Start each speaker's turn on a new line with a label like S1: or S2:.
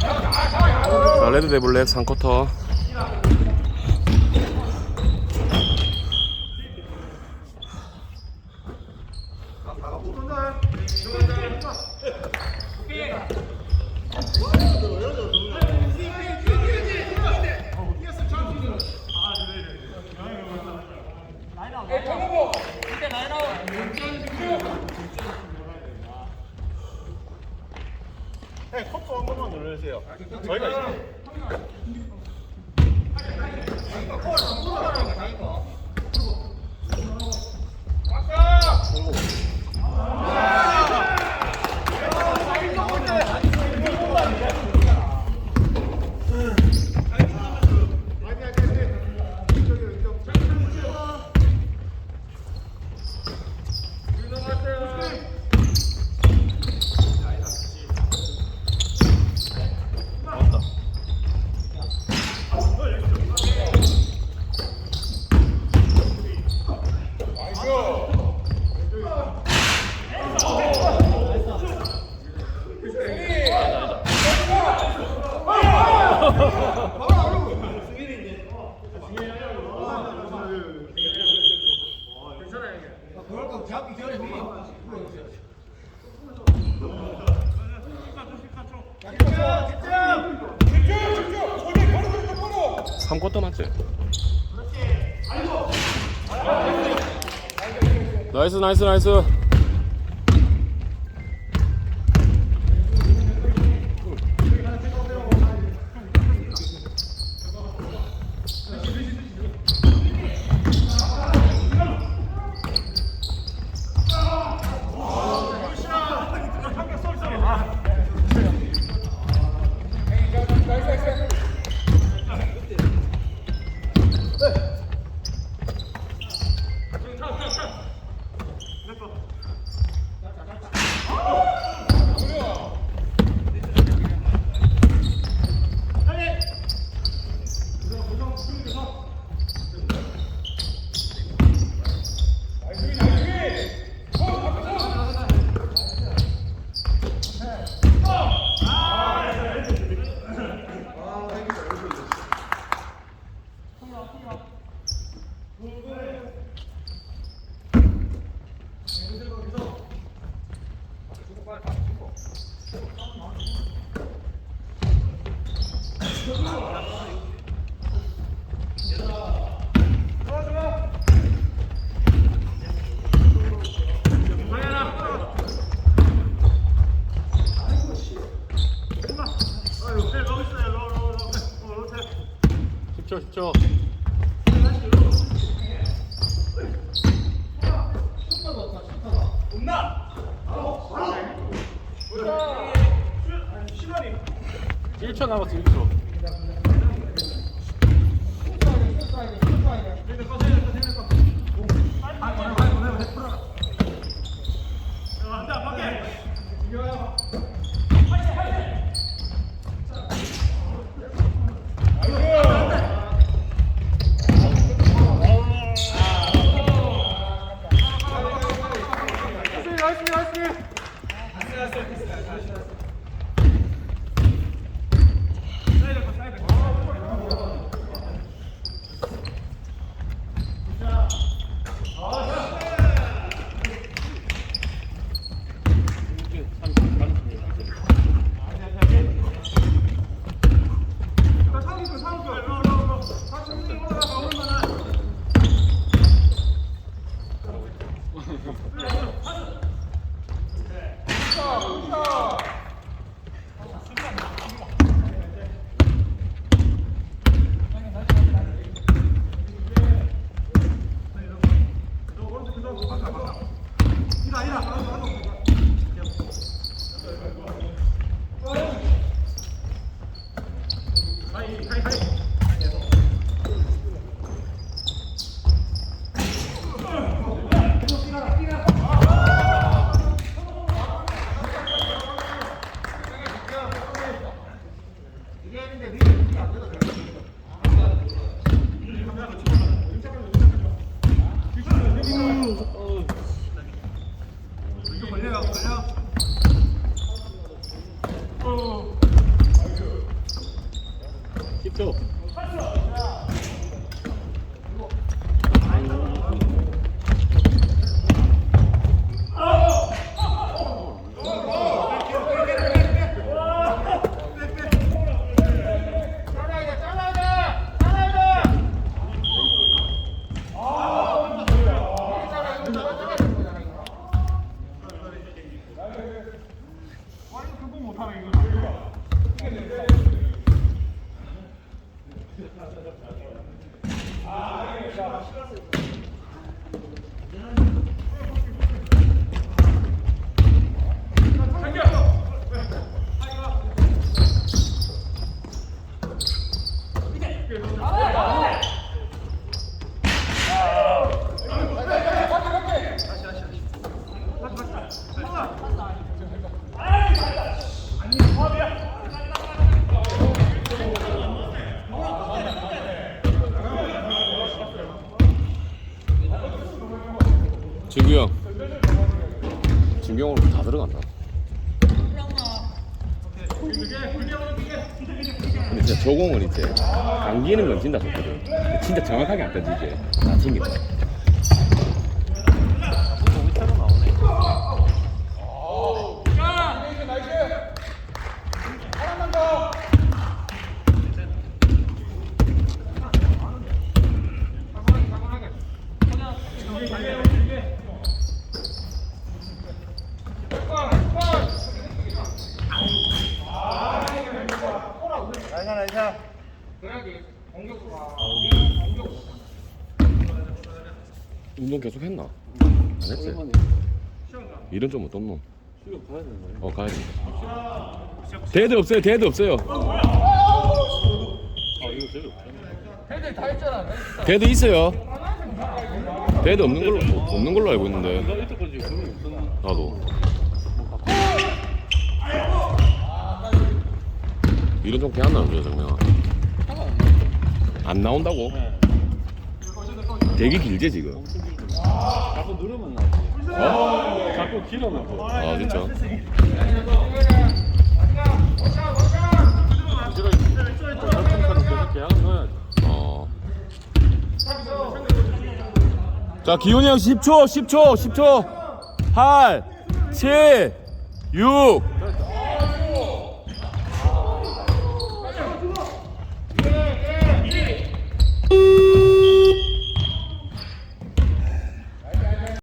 S1: 자 레드 데블랙 3쿼터
S2: 번만 눌러주세요. 저희가
S1: 있어요. 3쿼터 맞지? 나이스 나이스 나이스 시청해주십시오. 1초 남았어 1초
S3: 안돼 안돼 arkadaşlar. 무서워 10초. 진규 형. 오늘 다 들어간다. 근데 진짜 저 공은 이제 당기는 건 진짜 좋거든. 진짜 정확하게 안 던지지. 다 튕긴다.
S1: 나이차 나이차.
S3: 운동 계속 했나? 안 했지? 일은 좀 어떻노? 어 가야 돼. 대드 없어요. 대드 없어요. 대드 있어요. 대드 없는 걸로 없는 걸로 알고 있는데. 나도. 이런 좀 개안 나오죠 정명아. 안 나온다고? 되게 길지 지금.
S2: 자꾸 누르면 나지.
S3: 어?
S2: 자꾸 길어면
S3: 아 진짜.
S2: 계속 계약을 넣어야지.
S3: 어. 자, 기훈이 형 10초, 10초, 10초. 8, 7, 6.